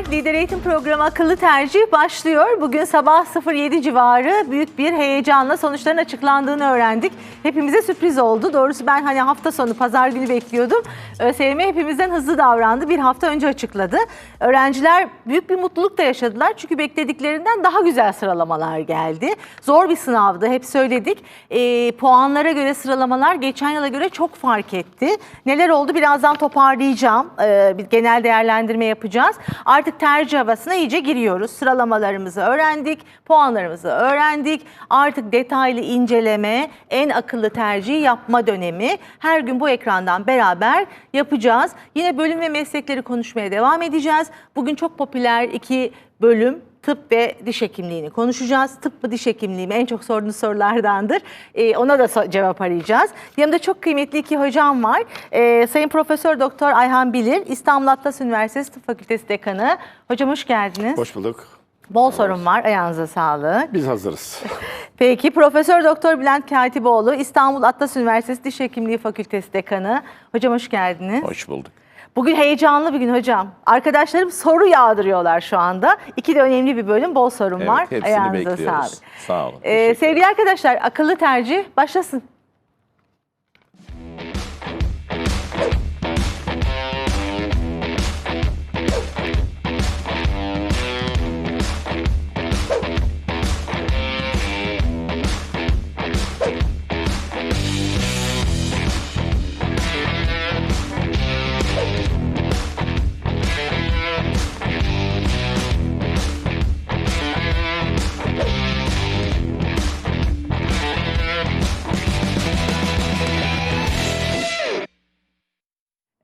günler. Lider Eğitim Programı Akıllı Tercih başlıyor. Bugün sabah 07 civarı büyük bir heyecanla sonuçların açıklandığını öğrendik. Hepimize sürpriz oldu. Doğrusu ben hani hafta sonu pazar günü bekliyordum. ÖSYM hepimizden hızlı davrandı. Bir hafta önce açıkladı. Öğrenciler büyük bir mutluluk da yaşadılar. Çünkü beklediklerinden daha güzel sıralamalar geldi. Zor bir sınavdı. Hep söyledik. Ee, puanlara göre sıralamalar geçen yıla göre çok fark etti. Neler oldu birazdan toparlayacağım. Ee, bir genel değerlendirme yapacağız. Artık tercih havasına iyice giriyoruz. Sıralamalarımızı öğrendik, puanlarımızı öğrendik. Artık detaylı inceleme, en akıllı tercihi yapma dönemi. Her gün bu ekrandan beraber yapacağız. Yine bölüm ve meslekleri konuşmaya devam edeceğiz. Bugün çok popüler iki bölüm tıp ve diş hekimliğini konuşacağız. Tıp mı diş hekimliği mi en çok sorduğunuz sorulardandır. Ee, ona da so- cevap arayacağız. Yanımda çok kıymetli iki hocam var. Ee, Sayın Profesör Doktor Ayhan Bilir, İstanbul Atlas Üniversitesi Tıp Fakültesi Dekanı. Hocam hoş geldiniz. Hoş bulduk. Bol sorun var. Ayağınıza sağlık. Biz hazırız. Peki Profesör Doktor Bülent Katipoğlu, İstanbul Atlas Üniversitesi Diş Hekimliği Fakültesi Dekanı. Hocam hoş geldiniz. Hoş bulduk. Bugün heyecanlı bir gün hocam. Arkadaşlarım soru yağdırıyorlar şu anda. İki de önemli bir bölüm, bol sorun Evet, var. hepsini Ayağınıza bekliyoruz. sağlık. Sağ olun. Ee, sevgili arkadaşlar, akıllı tercih başlasın.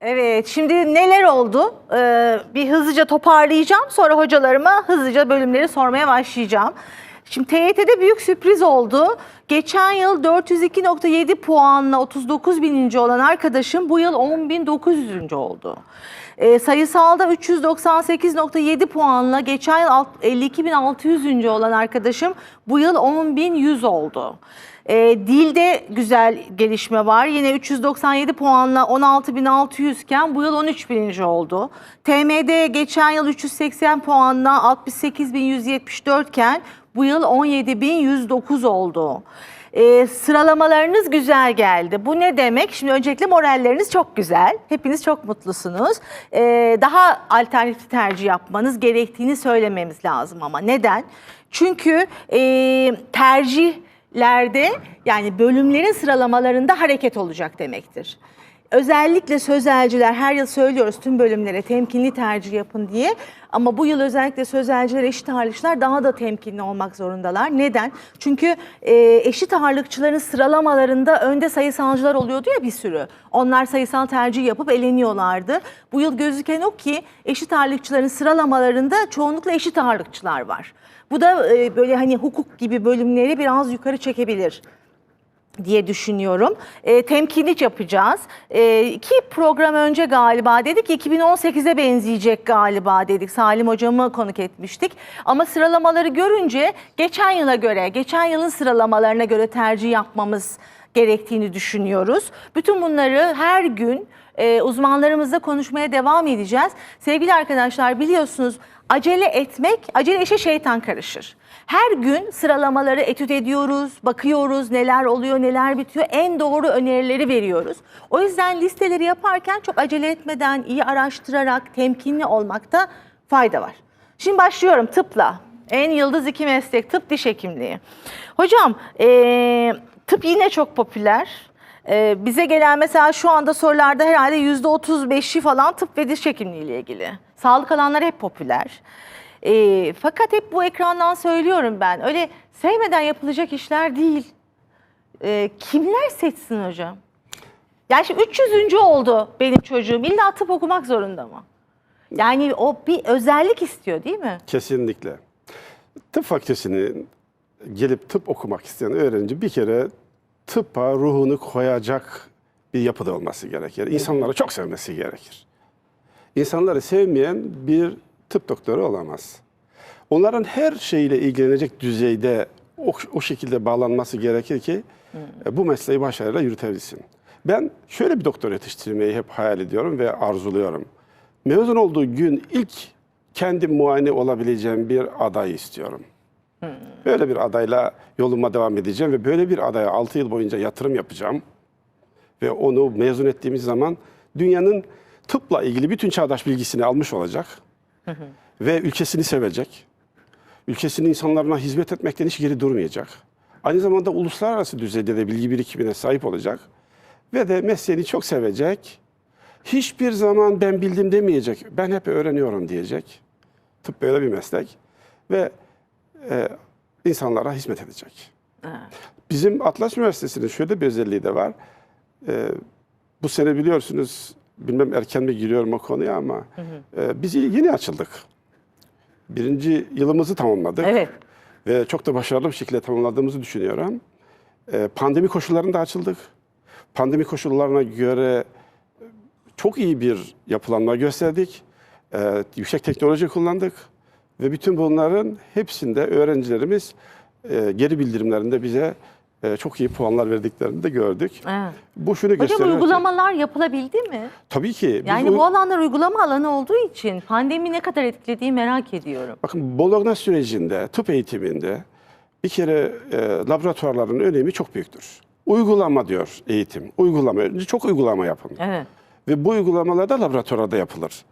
Evet, şimdi neler oldu? Ee, bir hızlıca toparlayacağım. Sonra hocalarıma hızlıca bölümleri sormaya başlayacağım. Şimdi TYT'de büyük sürpriz oldu. Geçen yıl 402.7 puanla 39 bininci olan arkadaşım bu yıl 10.900. oldu. Ee, sayısalda 398.7 puanla geçen yıl alt- 52.600. olan arkadaşım bu yıl 10.100 oldu. E, dilde güzel gelişme var. Yine 397 puanla 16.600 iken bu yıl 13.000. oldu. TM'de geçen yıl 380 puanla 68.174 iken bu yıl 17.109 oldu. E, sıralamalarınız güzel geldi. Bu ne demek? Şimdi öncelikle moralleriniz çok güzel. Hepiniz çok mutlusunuz. E, daha alternatif tercih yapmanız gerektiğini söylememiz lazım ama neden? Çünkü e, tercih lerde yani bölümlerin sıralamalarında hareket olacak demektir. Özellikle sözelciler her yıl söylüyoruz tüm bölümlere temkinli tercih yapın diye. Ama bu yıl özellikle sözelciler eşit ağırlıkçılar daha da temkinli olmak zorundalar. Neden? Çünkü e, eşit ağırlıkçıların sıralamalarında önde sayısalcılar oluyordu ya bir sürü. Onlar sayısal tercih yapıp eleniyorlardı. Bu yıl gözüken o ki eşit ağırlıkçıların sıralamalarında çoğunlukla eşit ağırlıkçılar var. Bu da e, böyle hani hukuk gibi bölümleri biraz yukarı çekebilir diye düşünüyorum. E, temkinli yapacağız. E, iki program önce galiba dedik 2018'e benzeyecek galiba dedik. Salim hocamı konuk etmiştik. Ama sıralamaları görünce geçen yıla göre, geçen yılın sıralamalarına göre tercih yapmamız gerektiğini düşünüyoruz. Bütün bunları her gün e, uzmanlarımızla konuşmaya devam edeceğiz. Sevgili arkadaşlar biliyorsunuz acele etmek, acele işe şeytan karışır. Her gün sıralamaları etüt ediyoruz, bakıyoruz neler oluyor, neler bitiyor. En doğru önerileri veriyoruz. O yüzden listeleri yaparken çok acele etmeden, iyi araştırarak, temkinli olmakta fayda var. Şimdi başlıyorum tıpla. En yıldız iki meslek tıp diş hekimliği. Hocam eee, tıp yine çok popüler. Ee, bize gelen mesela şu anda sorularda herhalde yüzde otuz beşi falan tıp ve diş hekimliği ile ilgili. Sağlık alanları hep popüler. Ee, fakat hep bu ekrandan söylüyorum ben. Öyle sevmeden yapılacak işler değil. Ee, kimler seçsin hocam? Yani şimdi 300. oldu benim çocuğum. İlla tıp okumak zorunda mı? Yani o bir özellik istiyor değil mi? Kesinlikle. Tıp fakültesini gelip tıp okumak isteyen öğrenci bir kere tıbba ruhunu koyacak bir yapıda olması gerekir. İnsanları çok sevmesi gerekir. İnsanları sevmeyen bir tıp doktoru olamaz. Onların her şeyle ilgilenecek düzeyde o, o şekilde bağlanması gerekir ki e, bu mesleği başarıyla yürütebilsin. Ben şöyle bir doktor yetiştirmeyi hep hayal ediyorum ve arzuluyorum. Mezun olduğu gün ilk kendim muayene olabileceğim bir aday istiyorum. Böyle bir adayla yoluma devam edeceğim ve böyle bir adaya 6 yıl boyunca yatırım yapacağım. Ve onu mezun ettiğimiz zaman dünyanın tıpla ilgili bütün çağdaş bilgisini almış olacak. Ve ülkesini sevecek. Ülkesinin insanlarına hizmet etmekten hiç geri durmayacak. Aynı zamanda uluslararası düzeyde de bilgi birikimine sahip olacak. Ve de mesleğini çok sevecek. Hiçbir zaman ben bildim demeyecek. Ben hep öğreniyorum diyecek. Tıp böyle bir meslek. Ve e, insanlara hizmet edecek. Bizim Atlas Üniversitesi'nin şöyle bir özelliği de var. E, bu sene biliyorsunuz, bilmem erken mi giriyorum o konuya ama e, biz yeni açıldık. Birinci yılımızı tamamladık. Evet. Ve çok da başarılı bir şekilde tamamladığımızı düşünüyorum. E, pandemi koşullarında açıldık. Pandemi koşullarına göre e, çok iyi bir yapılanma gösterdik. E, yüksek teknoloji kullandık. Ve bütün bunların hepsinde öğrencilerimiz e, geri bildirimlerinde bize e, çok iyi puanlar verdiklerini de gördük. Evet. Bu şunu Hocam gösteriyor ki- uygulamalar yapılabildi mi? Tabii ki. Yani bu alanlar uygulama alanı olduğu için pandemi ne kadar etkilediği merak ediyorum. Bakın Bologna sürecinde, tıp eğitiminde bir kere e, laboratuvarların önemi çok büyüktür. Uygulama diyor eğitim. Uygulama. Çok uygulama yapın. Evet. Ve bu uygulamalar da laboratuvarda yapılır.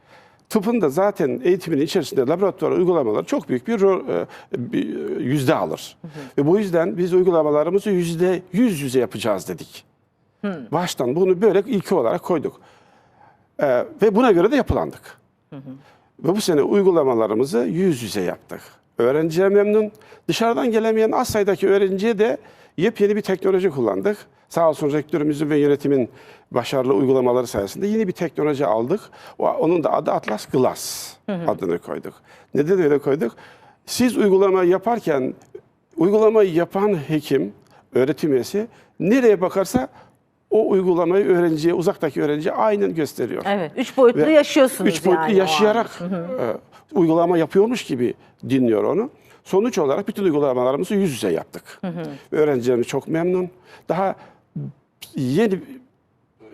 Tıpın da zaten eğitimin içerisinde laboratuvar uygulamaları çok büyük bir, e, bir yüzde alır. Ve bu yüzden biz uygulamalarımızı yüzde yüz yüze yapacağız dedik. Baştan bunu böyle ilki olarak koyduk. E, ve buna göre de yapılandık. Ve bu sene uygulamalarımızı yüz yüze yaptık. Öğrenciye memnun. Dışarıdan gelemeyen az sayıdaki öğrenciye de yepyeni bir teknoloji kullandık. Sağ olsun rektörümüzün ve yönetimin başarılı uygulamaları sayesinde yeni bir teknoloji aldık. Onun da adı Atlas Glass adını koyduk. Neden öyle koyduk? Siz uygulama yaparken uygulamayı yapan hekim, öğretim üyesi nereye bakarsa o uygulamayı öğrenciye, uzaktaki öğrenciye aynen gösteriyor. Evet. Üç boyutlu Ve yaşıyorsunuz Üç boyutlu yani. yaşayarak e, uygulama yapıyormuş gibi dinliyor onu. Sonuç olarak bütün uygulamalarımızı yüz yüze yaptık. Öğrencilerimiz çok memnun. Daha yeni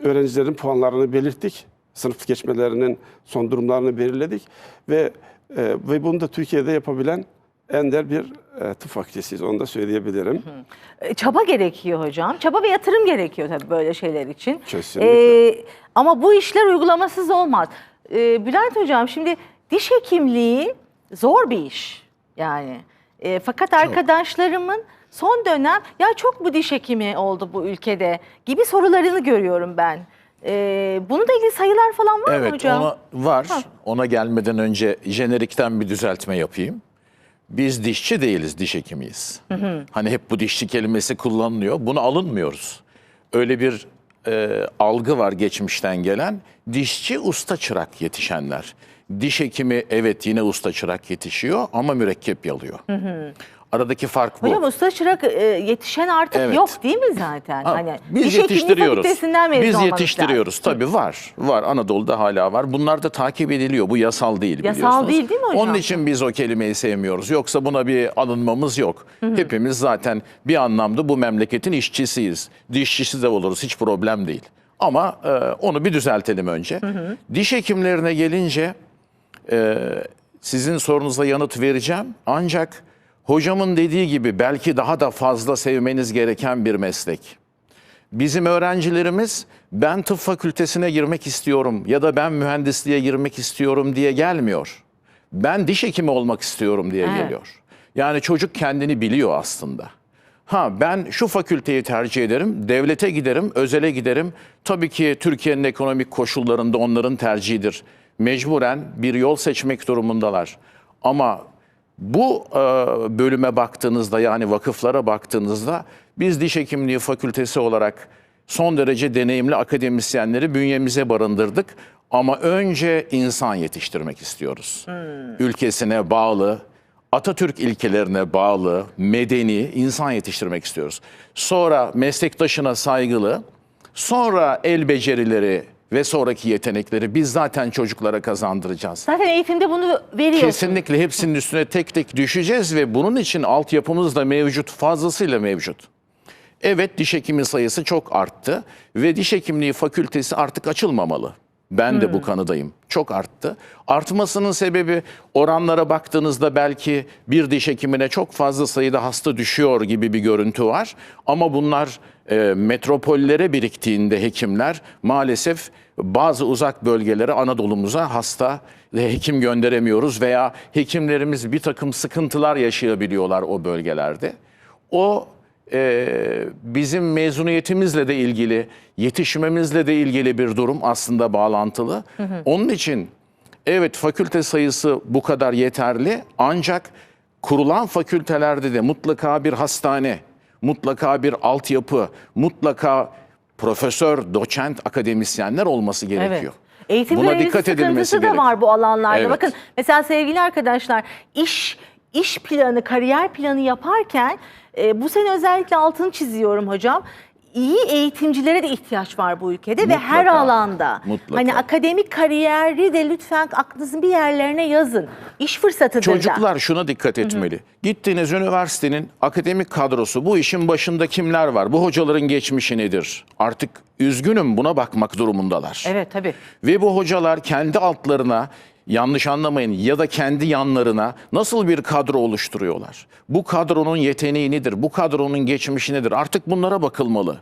öğrencilerin puanlarını belirttik. Sınıf geçmelerinin son durumlarını belirledik ve e, ve bunu da Türkiye'de yapabilen ender bir e, tıp fakültesiyiz. Onu da söyleyebilirim. E, Çaba gerekiyor hocam. Çaba ve yatırım gerekiyor tabii böyle şeyler için. Kesinlikle. E, ama bu işler uygulamasız olmaz. E, Bülent hocam şimdi diş hekimliği zor bir iş. Yani E, fakat arkadaşlarımın son dönem ya çok mu diş hekimi oldu bu ülkede gibi sorularını görüyorum ben. E, bununla ilgili sayılar falan var mı Evet hocam? ona var. Ha. Ona gelmeden önce jenerikten bir düzeltme yapayım. Biz dişçi değiliz, diş hekimiyiz. Hani hep bu dişçi kelimesi kullanılıyor. Bunu alınmıyoruz. Öyle bir e, algı var geçmişten gelen. Dişçi usta çırak yetişenler. Diş hekimi evet yine usta çırak yetişiyor ama mürekkep yalıyor. Aradaki fark bu. Hocam usta çırak e, yetişen artık Evet. yok değil mi zaten? Ha, hani biz diş hekimliği yetiştiriyoruz. fakültesinden mezun Biz olmanız yetiştiriyoruz. lazım. Tabii var. Var. Anadolu'da hala var. Bunlar da takip ediliyor. Bu yasal değil Yasal biliyorsunuz. değil, değil mi hocam? Onun için biz o kelimeyi sevmiyoruz. Yoksa buna bir alınmamız yok. Hepimiz zaten bir anlamda bu memleketin işçisiyiz. Dişçisi de oluruz. Hiç problem değil. Ama e, onu bir düzeltelim önce. Diş hekimlerine gelince e, sizin sorunuza yanıt vereceğim. Ancak hocamın dediği gibi belki daha da fazla sevmeniz gereken bir meslek. Bizim öğrencilerimiz ben tıp fakültesine girmek istiyorum ya da ben mühendisliğe girmek istiyorum diye gelmiyor. Ben diş hekimi olmak istiyorum diye Evet. geliyor. Yani çocuk kendini biliyor aslında. Ha ben şu fakülteyi tercih ederim, devlete giderim, özele giderim. Tabii ki Türkiye'nin ekonomik koşullarında onların tercihidir. Mecburen bir yol seçmek durumundalar. Ama bu e, bölüme baktığınızda yani vakıflara baktığınızda biz diş hekimliği fakültesi olarak son derece deneyimli akademisyenleri bünyemize barındırdık. Ama önce insan yetiştirmek istiyoruz. Ülkesine bağlı, Atatürk ilkelerine bağlı, medeni insan yetiştirmek istiyoruz. Sonra meslektaşına saygılı, sonra el becerileri ve sonraki yetenekleri biz zaten çocuklara kazandıracağız. Zaten eğitimde bunu veriyorsunuz. Kesinlikle hepsinin üstüne tek tek düşeceğiz ve bunun için altyapımız da mevcut, fazlasıyla mevcut. Evet diş hekimi sayısı çok arttı ve diş hekimliği fakültesi artık açılmamalı. Ben de bu kanıdayım. Çok arttı. Artmasının sebebi oranlara baktığınızda belki bir diş hekimine çok fazla sayıda hasta düşüyor gibi bir görüntü var. Ama bunlar e, metropollere biriktiğinde hekimler maalesef bazı uzak bölgelere Anadolu'muza hasta ve hekim gönderemiyoruz veya hekimlerimiz bir takım sıkıntılar yaşayabiliyorlar o bölgelerde. O e, bizim mezuniyetimizle de ilgili, yetişmemizle de ilgili bir durum aslında bağlantılı. Onun için evet fakülte sayısı bu kadar yeterli ancak kurulan fakültelerde de mutlaka bir hastane, mutlaka bir altyapı, mutlaka profesör, doçent, akademisyenler olması gerekiyor. Eğitim Buna dikkat edilmesi sıkıntısı da gerekiyor. var bu alanlarda. Evet. Bakın mesela sevgili arkadaşlar iş iş planı, kariyer planı yaparken e, bu sene özellikle altını çiziyorum hocam. İyi eğitimcilere de ihtiyaç var bu ülkede ve her Mutlaka, alanda. mutlaka. Hani akademik kariyeri de lütfen aklınızın bir yerlerine yazın. İş fırsatıdır da. Çocuklar şuna dikkat etmeli. Gittiğiniz üniversitenin akademik kadrosu bu işin başında kimler var? Bu hocaların geçmişi nedir? Artık üzgünüm buna bakmak durumundalar. Evet tabii. Ve bu hocalar kendi altlarına yanlış anlamayın ya da kendi yanlarına nasıl bir kadro oluşturuyorlar? Bu kadronun yeteneği nedir? Bu kadronun geçmişi nedir? Artık bunlara bakılmalı.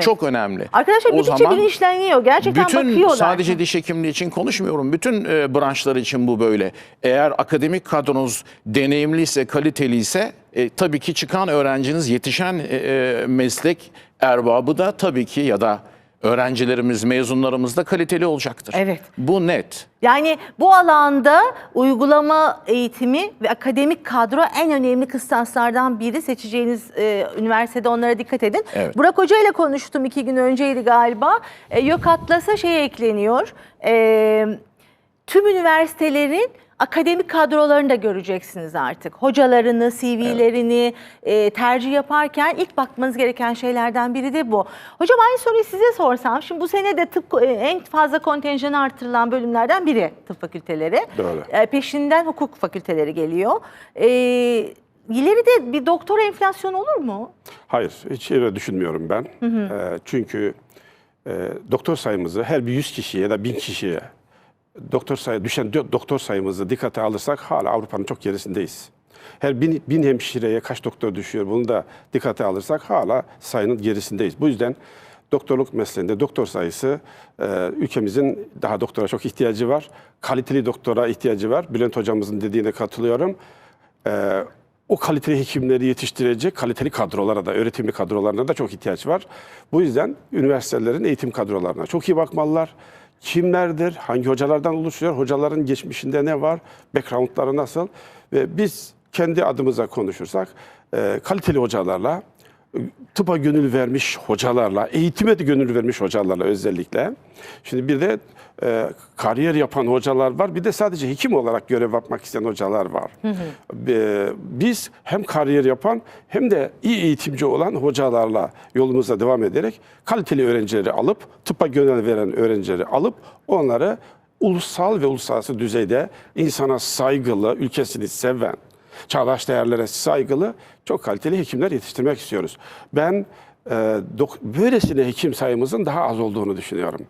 Çok önemli. Arkadaşlar O bildikçe zaman bilinçleniyor. Gerçekten bütün bakıyorlar. sadece diş hekimliği için konuşmuyorum. Bütün e, branşlar için bu böyle. Eğer akademik kadronuz deneyimliyse, kaliteliyse e, tabii ki çıkan öğrenciniz yetişen e, e, meslek erbabı da tabii ki ya da öğrencilerimiz, mezunlarımız da kaliteli olacaktır. Evet. Bu net. Yani bu alanda uygulama eğitimi ve akademik kadro en önemli kıstaslardan biri. Seçeceğiniz e, üniversitede onlara dikkat edin. Evet. Burak Hoca ile konuştum iki gün önceydi galiba. E, YÖK Atlas'a şey ekleniyor. E, tüm üniversitelerin akademik kadrolarını da göreceksiniz artık. Hocalarını, CV'lerini e, tercih yaparken ilk bakmanız gereken şeylerden biri de bu. Hocam aynı soruyu size sorsam. Şimdi bu sene de tıp e, en fazla kontenjanı artırılan bölümlerden biri tıp fakülteleri. Doğru. E, peşinden hukuk fakülteleri geliyor. E, ileride bir doktora enflasyonu olur mu? Hayır, hiç öyle düşünmüyorum ben. Ee, çünkü e, doktor sayımızı her bir 100 kişiye ya da 1000 kişiye doktor sayı düşen do- doktor sayımızı dikkate alırsak hala Avrupa'nın çok gerisindeyiz. Her bin, bin hemşireye kaç doktor düşüyor bunu da dikkate alırsak hala sayının gerisindeyiz. Bu yüzden doktorluk mesleğinde doktor sayısı e, ülkemizin daha doktora çok ihtiyacı var. Kaliteli doktora ihtiyacı var. Bülent hocamızın dediğine katılıyorum. Ee, o kaliteli hekimleri yetiştirecek kaliteli kadrolara da, öğretimli kadrolarına da çok ihtiyaç var. Bu yüzden üniversitelerin eğitim kadrolarına çok iyi bakmalılar. Kimlerdir, hangi hocalardan oluşuyor, hocaların geçmişinde ne var, backgroundları nasıl? Ve biz kendi adımıza konuşursak e, kaliteli hocalarla, tıpa gönül vermiş hocalarla, eğitime de gönül vermiş hocalarla özellikle. Şimdi bir de e, kariyer yapan hocalar var, bir de sadece hekim olarak görev yapmak isteyen hocalar var. E, biz hem kariyer yapan hem de iyi eğitimci olan hocalarla yolumuza devam ederek kaliteli öğrencileri alıp, tıpa gönül veren öğrencileri alıp onları ulusal ve uluslararası düzeyde insana saygılı, ülkesini seven, çağdaş değerlere saygılı, çok kaliteli hekimler yetiştirmek istiyoruz. Ben e, dok- böylesine hekim sayımızın daha az olduğunu düşünüyorum.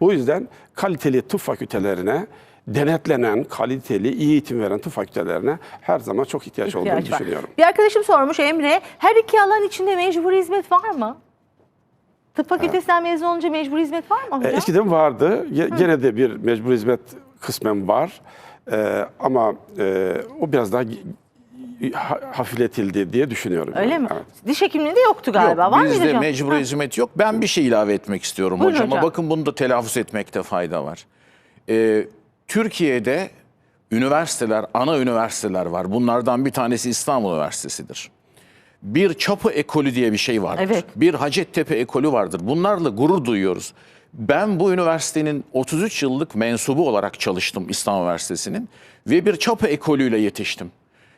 Bu yüzden kaliteli tıp fakültelerine, denetlenen, kaliteli, iyi eğitim veren tıp fakültelerine her zaman çok ihtiyaç, olduğunu İhtiyaç var. düşünüyorum. Bir arkadaşım sormuş Emre, her iki alan içinde mecburi hizmet var mı? Tıp fakültesinden mezun olunca mecburi hizmet var mı E, hocam? Eskiden vardı. Gene de bir mecbur hizmet kısmen var. E, ama e, o biraz daha ha- hafifletildi diye düşünüyorum. Öyle yani. mi? Evet. Diş hekimliğinde yoktu galiba. Yok, var mıydı bizde hocam? mecbur hizmet yok. Ben bir şey ilave etmek istiyorum Buyurun hocama. hocam. Bakın bunu da telaffuz etmekte fayda var. Ee, Türkiye'de üniversiteler, ana üniversiteler var. Bunlardan bir tanesi İstanbul Üniversitesi'dir. Bir Çapı Ekolü diye bir şey vardır. Evet. Bir Hacettepe Ekolü vardır. Bunlarla gurur duyuyoruz. Ben bu üniversitenin 33 yıllık mensubu olarak çalıştım İstanbul Üniversitesi'nin ve bir Çapı Ekolü ile yetiştim.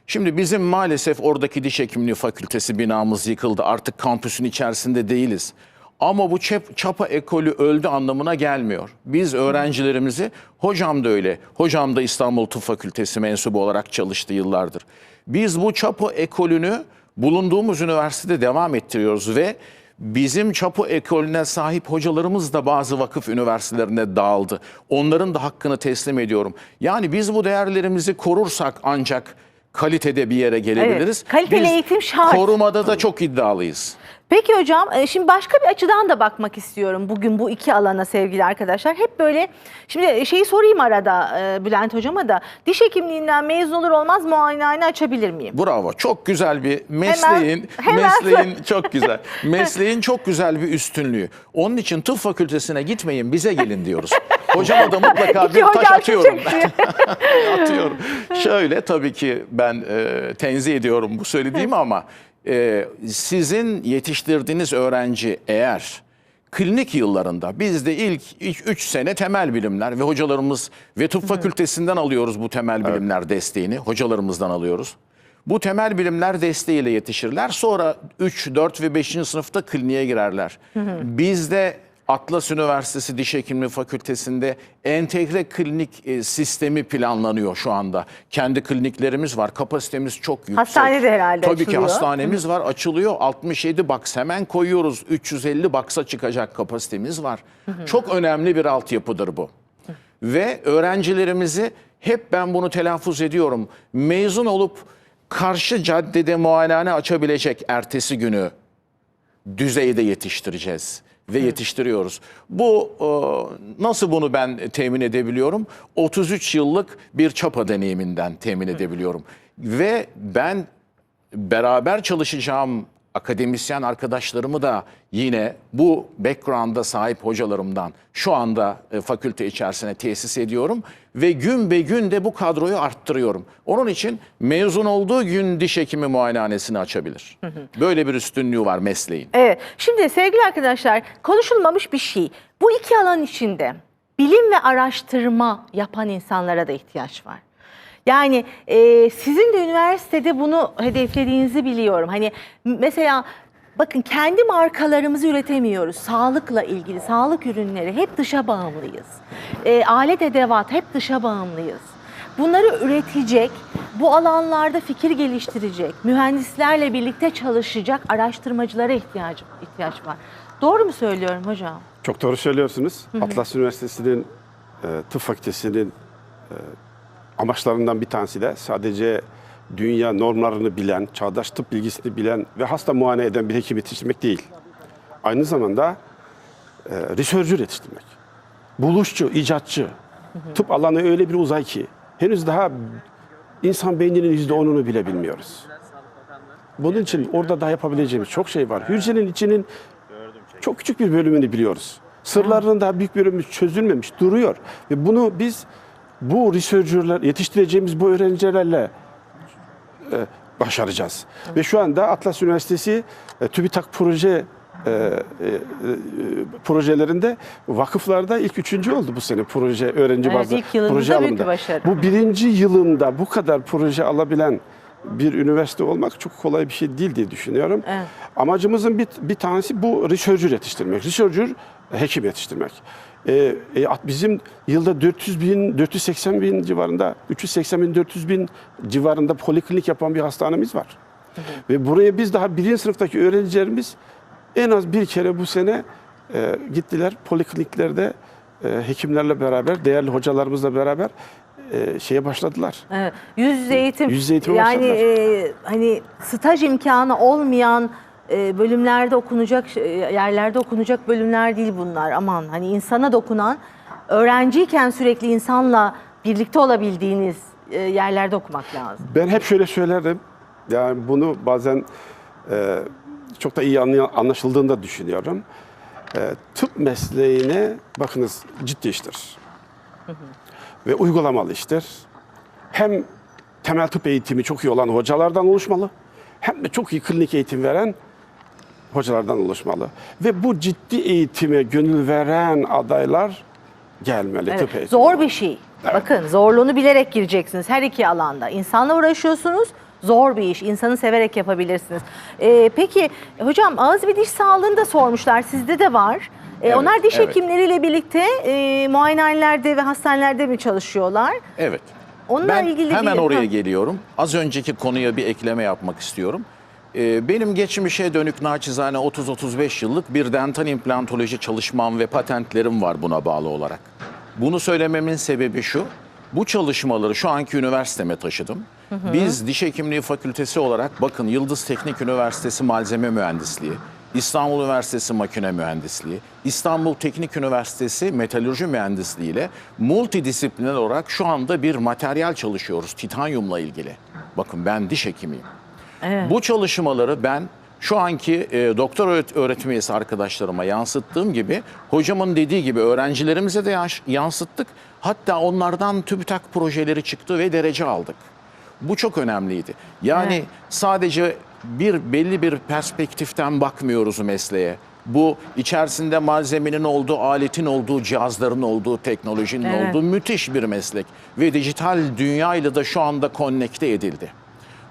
Şimdi bizim maalesef oradaki diş hekimliği fakültesi binamız yıkıldı. Artık kampüsün içerisinde değiliz. Ama bu çapa ekolü öldü anlamına gelmiyor. Biz öğrencilerimizi, hocam da öyle, hocam da İstanbul Tıp Fakültesi mensubu olarak çalıştı yıllardır. Biz bu çapa ekolünü bulunduğumuz üniversitede devam ettiriyoruz ve Bizim çapı ekolüne sahip hocalarımız da bazı vakıf üniversitelerine dağıldı. Onların da hakkını teslim ediyorum. Yani biz bu değerlerimizi korursak ancak kalitede bir yere gelebiliriz. kaliteli Biz eğitim şart. Korumada da çok iddialıyız. Peki hocam e, şimdi başka bir açıdan da bakmak istiyorum bugün bu iki alana sevgili arkadaşlar. Hep böyle şimdi şeyi sorayım arada e, Bülent hocama da diş hekimliğinden mezun olur olmaz muayenehane açabilir miyim? Bravo. Çok güzel bir mesleğin, hemen mesleğin çok güzel. Mesleğin çok güzel bir üstünlüğü. Onun için tıp fakültesine gitmeyin, bize gelin diyoruz. Hocama da mutlaka İki bir taş atıyorum. atıyorum. Şöyle tabii ki ben e, tenzih ediyorum bu söylediğimi ama e, sizin yetiştirdiğiniz öğrenci eğer klinik yıllarında biz de ilk 3 sene temel bilimler ve hocalarımız ve tıp fakültesinden alıyoruz bu temel bilimler desteğini. Hocalarımızdan alıyoruz. Bu temel bilimler desteğiyle yetişirler. Sonra 3, 4 ve 5. sınıfta kliniğe girerler. Bizde Atlas Üniversitesi Diş Hekimliği Fakültesi'nde entegre klinik e, sistemi planlanıyor şu anda. Kendi kliniklerimiz var. Kapasitemiz çok yüksek. Hastanede herhalde Tabii ki açılıyor. hastanemiz var. Açılıyor. 67 box hemen koyuyoruz. 350 box'a çıkacak kapasitemiz var. Çok önemli bir altyapıdır bu. Ve öğrencilerimizi hep ben bunu telaffuz ediyorum. Mezun olup karşı caddede muayenehane açabilecek ertesi günü düzeyde yetiştireceğiz ve yetiştiriyoruz. Bu e, nasıl bunu ben temin edebiliyorum? 33 yıllık bir çapa deneyiminden temin edebiliyorum. Ve ben beraber çalışacağım akademisyen arkadaşlarımı da yine bu background'a sahip hocalarımdan şu anda e, fakülte içerisine tesis ediyorum ve gün be gün de bu kadroyu arttırıyorum. Onun için mezun olduğu gün diş hekimi muayenehanesini açabilir. Böyle bir üstünlüğü var mesleğin. Evet. Şimdi sevgili arkadaşlar konuşulmamış bir şey. Bu iki alan içinde bilim ve araştırma yapan insanlara da ihtiyaç var. Yani e, sizin de üniversitede bunu hedeflediğinizi biliyorum. Hani mesela bakın kendi markalarımızı üretemiyoruz. Sağlıkla ilgili, sağlık ürünleri hep dışa bağımlıyız. E, alet edevat hep dışa bağımlıyız. Bunları üretecek, bu alanlarda fikir geliştirecek, mühendislerle birlikte çalışacak araştırmacılara ihtiyaç, ihtiyaç var. Doğru mu söylüyorum hocam? Çok doğru söylüyorsunuz. Atlas Üniversitesi'nin e, tıp fakültesinin e, amaçlarından bir tanesi de sadece dünya normlarını bilen, çağdaş tıp bilgisini bilen ve hasta muayene eden bir hekim yetiştirmek değil. Aynı zamanda e, researcher yetiştirmek. Buluşçu, icatçı. Tıp alanı öyle bir uzay ki henüz daha insan beyninin yüzde onunu bile bilmiyoruz. Bunun için orada da yapabileceğimiz çok şey var. Hücrenin içinin çok küçük bir bölümünü biliyoruz. Sırlarının daha büyük bölümü çözülmemiş duruyor. Ve bunu biz bu researcher'lar, yetiştireceğimiz bu öğrencilerle e, başaracağız. Ve şu anda Atlas Üniversitesi e, TÜBİTAK proje e, e, e, projelerinde vakıflarda ilk üçüncü oldu bu sene proje öğrenci Evet, bazlı proje alımında. bir. Bu birinci yılında bu kadar proje alabilen bir üniversite olmak çok kolay bir şey değil diye düşünüyorum. Evet. Amacımızın bir, bir tanesi bu researcher yetiştirmek. Researcher hekim yetiştirmek. Ee, e, at- bizim yılda 400 bin, 480 bin civarında, 380 bin, 400 bin civarında poliklinik yapan bir hastanemiz var. Ve buraya biz daha birinci sınıftaki öğrencilerimiz en az bir kere bu sene e, gittiler polikliniklerde e, hekimlerle beraber, değerli hocalarımızla beraber e, şeye başladılar. Evet. Yüz yüze eğitim. Yüz yüze eğitime yani başladılar. e, hani staj imkanı olmayan e, bölümlerde okunacak e, yerlerde okunacak bölümler değil bunlar. Aman hani insana dokunan öğrenciyken sürekli insanla birlikte olabildiğiniz e, yerlerde okumak lazım. Ben hep şöyle söylerdim. Yani bunu bazen e, çok da iyi anlaşıldığını da düşünüyorum. E, tıp mesleğine bakınız ciddi iştir. Ve uygulamalı iştir. Hem temel tıp eğitimi çok iyi olan hocalardan oluşmalı. Hem de çok iyi klinik eğitim veren hocalardan oluşmalı. Ve bu ciddi eğitime gönül veren adaylar gelmeli Evet, tıp eğitimi. Zor bir şey. Bakın zorluğunu bilerek gireceksiniz her iki alanda. İnsanla uğraşıyorsunuz. Zor bir iş. İnsanı severek yapabilirsiniz. Ee, peki hocam ağız ve diş sağlığını da sormuşlar. Sizde de var. Ee, Evet, onlar diş evet. hekimleriyle birlikte e, muayenehanelerde ve hastanelerde mi çalışıyorlar? Evet. Onunla ben ilgili hemen bir- oraya Ha. geliyorum. Az önceki konuya bir ekleme yapmak istiyorum. Ee, benim geçmişe dönük naçizane 30-35 yıllık bir dental implantoloji çalışmam ve patentlerim var buna bağlı olarak. Bunu söylememin sebebi şu. Bu çalışmaları şu anki üniversiteme taşıdım. Biz diş hekimliği fakültesi olarak bakın Yıldız Teknik Üniversitesi Malzeme Mühendisliği, İstanbul Üniversitesi Makine Mühendisliği, İstanbul Teknik Üniversitesi Metalürji Mühendisliği ile multidisipliner olarak şu anda bir materyal çalışıyoruz titanyumla ilgili. Bakın ben diş hekimiyim. Bu çalışmaları ben şu anki e, doktor öğret- öğretim üyesi arkadaşlarıma yansıttığım gibi hocamın dediği gibi öğrencilerimize de yansıttık. Hatta onlardan TÜBİTAK projeleri çıktı ve derece aldık. Bu çok önemliydi. Yani Evet. sadece bir belli bir perspektiften bakmıyoruz mesleğe. Bu içerisinde malzemenin olduğu, aletin olduğu, cihazların olduğu, teknolojinin Evet. olduğu müthiş bir meslek. Ve dijital dünyayla da şu anda konnekte edildi.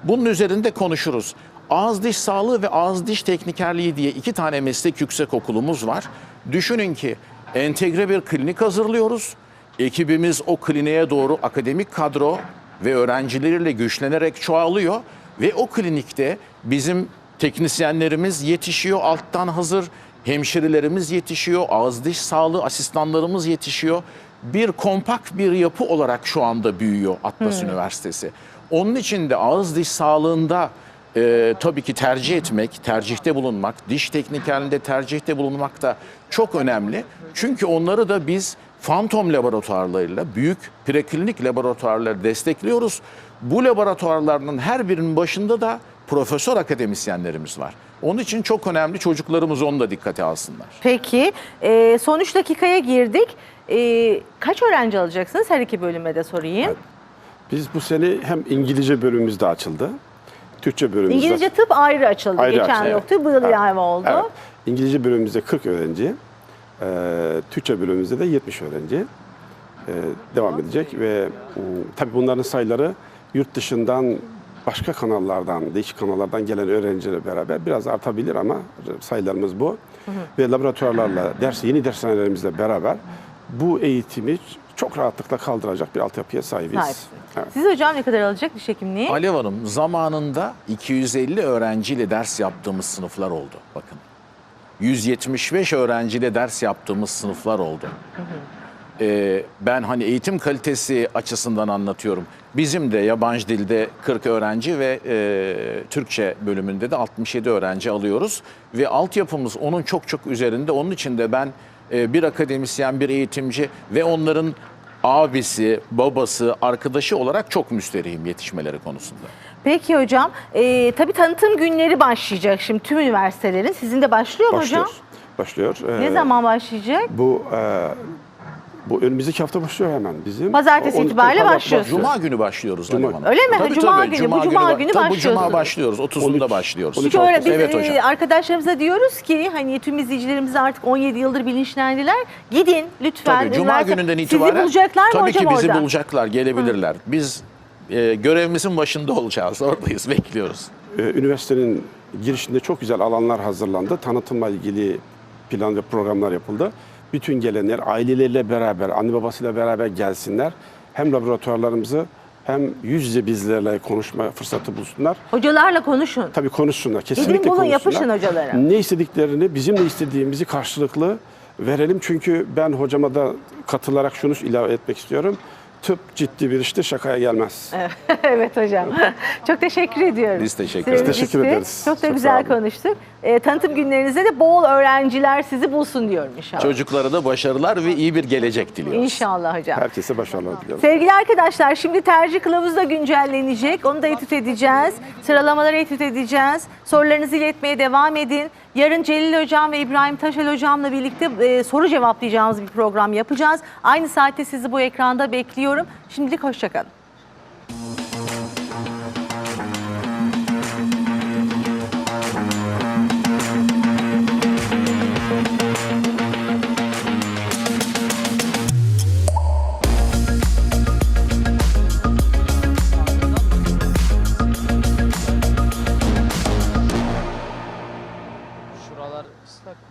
Bunun üzerinde konuşuruz. Ağız diş sağlığı ve ağız diş teknikerliği diye iki tane meslek yüksek okulumuz var. Düşünün ki entegre bir klinik hazırlıyoruz. Ekibimiz o kliniğe doğru akademik kadro ve öğrencileriyle güçlenerek çoğalıyor. Ve o klinikte bizim teknisyenlerimiz yetişiyor alttan hazır. Hemşirelerimiz yetişiyor, ağız diş sağlığı asistanlarımız yetişiyor. Bir kompakt bir yapı olarak şu anda büyüyor Atlas Üniversitesi. Onun için de ağız diş sağlığında e, tabii ki tercih etmek, tercihte bulunmak, diş teknikerliğinde tercihte bulunmak da çok önemli. Çünkü onları da biz fantom laboratuvarlarıyla, büyük preklinik laboratuvarları destekliyoruz. Bu laboratuvarların her birinin başında da profesör akademisyenlerimiz var. Onun için çok önemli çocuklarımız onu da dikkate alsınlar. Peki e, son 3 dakikaya girdik. E, kaç öğrenci alacaksınız her iki bölüme de sorayım. Biz bu sene hem İngilizce bölümümüz de açıldı. Türkçe bölümümüz İngilizce tıp ayrı açıldı. ayrı Geçen açıldı, yoktu. Bu yıl Evet. ilave oldu. Evet. İngilizce bölümümüzde 40 öğrenci, e, Türkçe bölümümüzde de 70 öğrenci e, devam edecek ve m, tabii bunların sayıları yurt dışından başka kanallardan, değişik kanallardan gelen öğrencilerle beraber biraz artabilir ama sayılarımız bu. Ve laboratuvarlarla, ders, yeni dershanelerimizle beraber bu eğitimi çok rahatlıkla kaldıracak bir altyapıya sahibiz. Evet. Siz hocam ne kadar alacak diş hekimliği? Alev Hanım zamanında 250 öğrenciyle ders yaptığımız sınıflar oldu. Bakın. 175 öğrenciyle ders yaptığımız sınıflar oldu. Ee, ben hani eğitim kalitesi açısından anlatıyorum. Bizim de yabancı dilde 40 öğrenci ve e, Türkçe bölümünde de 67 öğrenci alıyoruz. Ve altyapımız onun çok çok üzerinde. Onun için de ben e, bir akademisyen, bir eğitimci ve onların abisi, babası, arkadaşı olarak çok müsterihim yetişmeleri konusunda. Peki hocam. E, tabii tanıtım günleri başlayacak şimdi tüm üniversitelerin. Sizin de başlıyor mu Başlıyor. hocam? Başlıyor. Ne Ee, zaman başlayacak? Bu e, bu önümüzdeki hafta başlıyor hemen bizim. Pazartesi On- itibariyle pazar- başlıyorsunuz. Cuma günü başlıyoruz Cuma Hanım. Öyle mi? Ha, Tabii, Cuma tabii, günü, bu Cuma ba- günü tabii, bu Cuma başlıyoruz. 30'unda 13 başlıyoruz. 13 Çünkü öyle biz Evet e, hocam. arkadaşlarımıza diyoruz ki hani tüm izleyicilerimiz artık 17 yıldır bilinçlendiler. Gidin lütfen. Tabii Cuma üniversite- gününden itibaren Sizi bulacaklar mı tabii hocam ki bizi orada? bulacaklar, gelebilirler. Biz e, görevimizin başında olacağız. Oradayız, bekliyoruz. Ee, üniversitenin girişinde çok güzel alanlar hazırlandı. Tanıtımla ilgili plan ve programlar yapıldı. Bütün gelenler aileleriyle beraber, anne babasıyla beraber gelsinler. Hem laboratuvarlarımızı hem yüz yüze bizlerle konuşma fırsatı bulsunlar. Hocalarla konuşun. Tabii konuşsunlar, kesinlikle bulun, konuşsunlar. yapışın hocalara. Ne istediklerini, bizim ne istediğimizi karşılıklı verelim. Çünkü ben hocama da katılarak şunu ilave etmek istiyorum. Tıp ciddi bir iştir, şakaya gelmez. evet hocam. Çok teşekkür ediyorum. Biz teşekkür ederiz. Teşekkür ederiz. Çok da Çok güzel sağ olun. konuştuk. E, tanıtım günlerinizde de bol öğrenciler sizi bulsun diyorum inşallah. Çocuklara da başarılar ve iyi bir gelecek diliyoruz. İnşallah hocam. Herkese başarılar diliyorum. Sevgili arkadaşlar şimdi tercih kılavuzu da güncellenecek. Onu da etüt edeceğiz. Sıralamaları etüt edeceğiz. Sorularınızı iletmeye devam edin. Yarın Celil Hocam ve İbrahim Taşel Hocam'la birlikte e, soru cevaplayacağımız bir program yapacağız. Aynı saatte sizi bu ekranda bekliyorum. Şimdilik hoşçakalın.